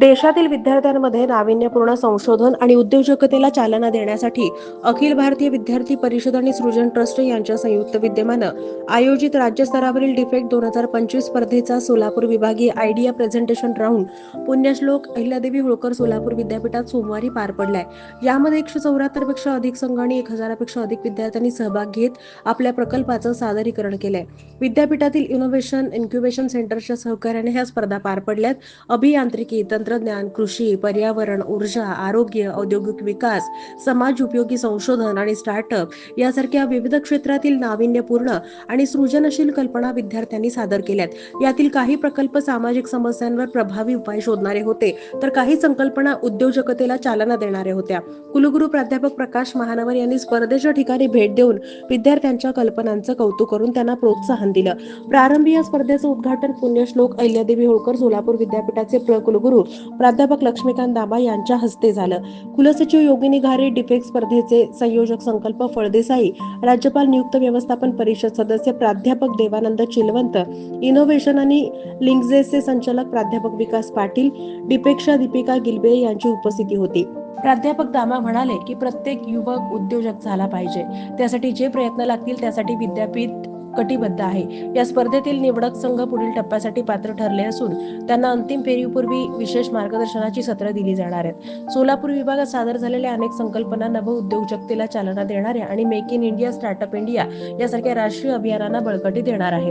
देशातील विद्यार्थ्यांमध्ये नाविन्यपूर्ण संशोधन आणि उद्योजकतेला चालना देण्यासाठी अखिल भारतीय विद्यार्थी परिषद आणि सृजन ट्रस्ट यांच्या संयुक्त विद्यमानं आयोजित राज्यस्तरावरील डिफेक्ट दोन हजार पंचवीस स्पर्धेचा सोलापूर विभागीय idea presentation round Punyashlok Ahilyadevi Holkar Solapur विद्यापीठात सोमवारी पार पडलाय. यामध्ये एकशे चौऱ्याहत्तरपेक्षा अधिक संघ आणि एक हजारापेक्षा अधिक विद्यार्थ्यांनी सहभाग घेत आपल्या प्रकल्पाचं सादरीकरण केलंय. विद्यापीठातील इनोव्हेशन इन्क्युबेशन सेंटरच्या सहकार्याने ह्या स्पर्धा पार पडल्यात. अभियांत्रिकी तंत्र तंत्रज्ञान कृषी पर्यावरण ऊर्जा आरोग्य औद्योगिक विकास समाज उपयोगी संशोधन आणि स्टार्टअप यासारख्या विविध क्षेत्रातील नाविन्यपूर्ण आणि सृजनशील कल्पना विद्यार्थ्यांनी सादर केल्यात. यातील काही प्रकल्प सामाजिक समस्यांवर प्रभावी उपाय शोधणारे होते तर काही संकल्पना उद्योजकतेला चालना देणाऱ्या होत्या. कुलगुरू प्राध्यापक प्रकाश महानवर यांनी स्पर्धेच्या ठिकाणी भेट देऊन विद्यार्थ्यांच्या कल्पनांचं कौतुक करून त्यांना प्रोत्साहन दिलं. प्रारंभी या स्पर्धेचं उद्घाटन पुण्यश्लोक अहिल्यादेवी होळकर सोलापूर विद्यापीठाचे प्र कुलगुरू प्राध्यापक लक्ष्मीकांत दाबा यांच्या हस्ते झालं. कुलसचिव योगिनी घारे डिफेक्ट स्पर्धेचे संयोजक संकल्प फळदेसाई राज्यपाल नियुक्त व्यवस्थापन परिषद सदस्य प्राध्यापक देवानंद चिलवंत इनोव्हेशन आणि लिंक्झेसचे संचालक प्राध्यापक विकास पाटील डिपेक्षा दीपिका गिलबे यांची उपस्थिती होती. प्राध्यापक दामा म्हणाले की प्रत्येक युवक उद्योजक झाला पाहिजे. त्यासाठी जे प्रयत्न लागतील त्यासाठी विद्यापीठ कटिबद्ध आहे. या स्पर्धेतील निवडक संघ पुढील टप्प्यासाठी पात्र ठरले असून त्यांना अंतिम फेरीपूर्वी विशेष मार्गदर्शनाची सत्र दिली जाणार आहेत. सोलापूर विभागात सादर झालेल्या अनेक संकल्पना नवउद्योजकतेला चालना देणाऱ्या आणि make in India startup India यासारख्या राष्ट्रीय अभियानांना बळकटी देणार आहेत